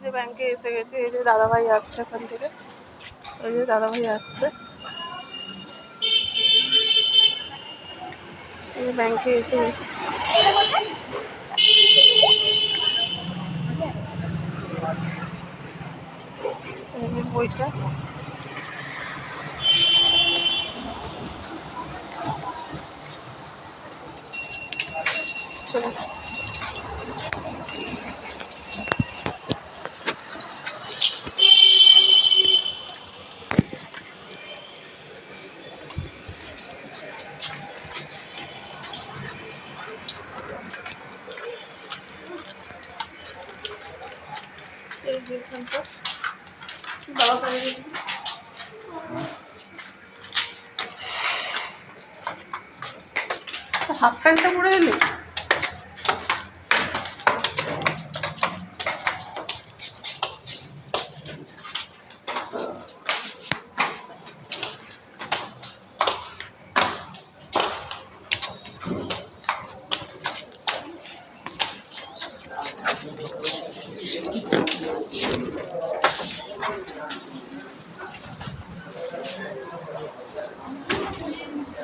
যে ব্যাংকে এসে গেছে, এই যে দাদাভাই আসছে এখান থেকে। এই যে দাদাভাই আসছে। এই ব্যাংকে এসে গেছে। বইটা। চলো। হাফ প্যান্টটা পরে এলি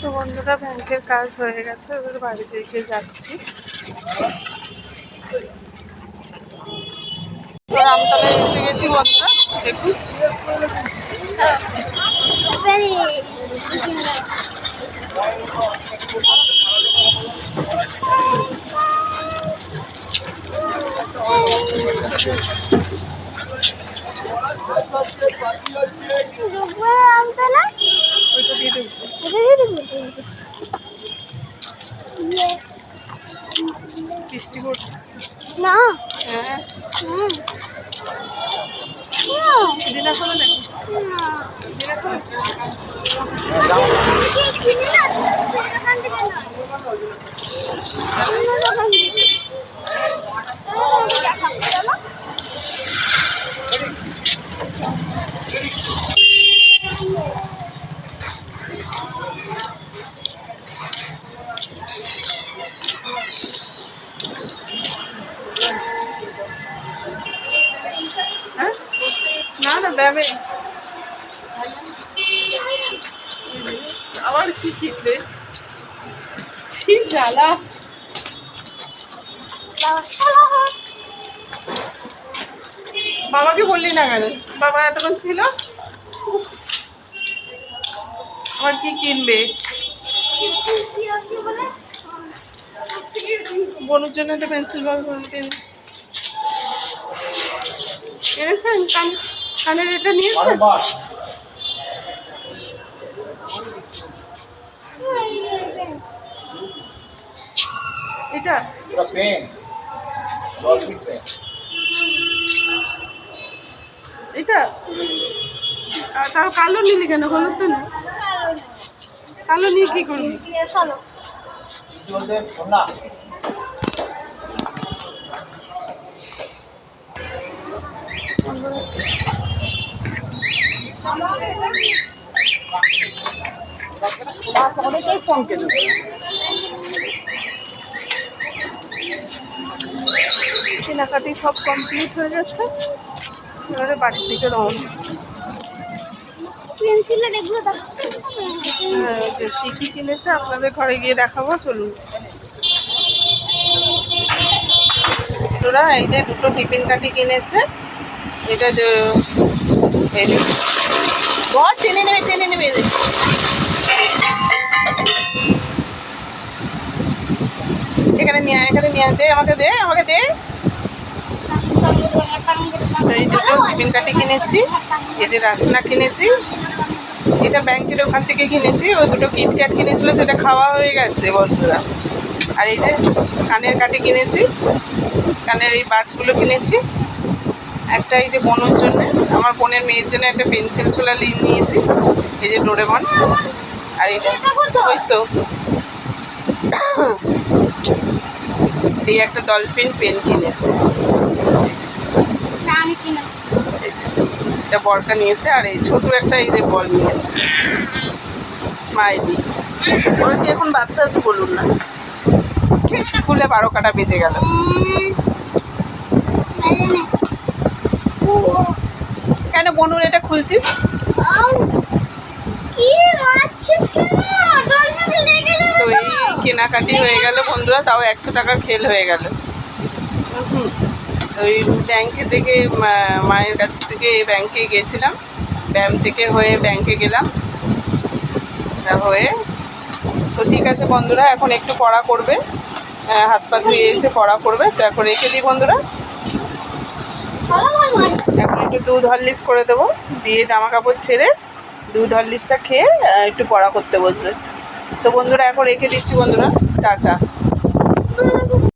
তো বন্ধুরা ব্যাংকের কাজ হয়ে গেছে এবার বাড়ি থেকে যাচ্ছি। তো রামতলায় এসে গেছি বন্ধুরা দেখুন। আমতলা ওইটা দিয়ে দেবো বৃষ্টি পড়ছে না হ্যাঁ হুম দিনা করে নাকি? দিনা করে না আবার কি কিনবে কি জ্বালা বাবাকে বললি না কেন বাবা এতক্ষণ ছিল। আবার কি কিনবে? বনুর জন্য একটা পেন্সিল কিন। এনেছেন? কান কানের এটা নিয়ে এটা? পেন এটা? তাও কালো নিলি কেন? হলুদ তো না কালো নিয়ে কি করবি? কি ফোন কেন কেনাকাটি সব কমপ্লিট হয়ে গেছে। এবারে বাড়ির দিকে রওনা। এগুলো হ্যাঁ, কি কি কিনেছে আপনাদের ঘরে গিয়ে দেখাবো চলুন। তোরা এই যে দুটো টিফিন কাঠি কিনেছে। এটা যে- এই যে বর টেনে নেবে টেনে নেবে এই যে। এখানে দে, আমাকে দে আমাকে দে। এই দুটো টিফিন কিনেছি, এই যে কিনেছি, এটা ব্যাংকের ওখান কিনেছি ওই দুটো সেটা খাওয়া হয়ে গেছে বন্ধুরা। আর এই যে কানের কাটি কিনেছি, কানের এই বাটগুলো কিনেছি। একটা এই যে বোনের জন্য, আমার বোনের মেয়ের জন্য একটা পেন্সিল ছোলা নিয়েছি, এই যে ডোরেমন। আর এটা? ওই তো। এই একটা ডলফিন পেন কিনেছে। আমি কিনেছি। এটা বরকা নিয়েছে আর এই ছোট একটা এই যে বল নিয়েছে। স্মাইলি ওরা কি এখন বাচ্চা আছে বলুন না? ফুলে বারো কাটা বেজে গেল। কেন বনুর এটা খুলছিস আউ, কি মারছিস কেন ডলফিন লেগে যাবে তো তো এই কেনাকাটি হয়ে গেল বন্ধুরা, তাও একশো টাকার খেল হয়ে গেল। ওই ব্যাংকে থেকে মায়ের কাছ থেকে ব্যাংকে গেছিলাম ব্যায়াম থেকে হয়ে ব্যাংকে গেলাম। তা হয়ে, তো ঠিক আছে বন্ধুরা, এখন একটু পড়া করবে। হাত পা ধুয়ে এসে পড়া করবে। তো এখন রেখে দিই বন্ধুরা। এখন একটু দুধ হরলিক্স করে দেবো। দিয়ে জামা কাপড় ছেড়ে দুধ হরলিক্সটা খেয়ে একটু পড়া করতে বসবে। তো বন্ধুরা এখন রেখে দিচ্ছি বন্ধুরা টাটা।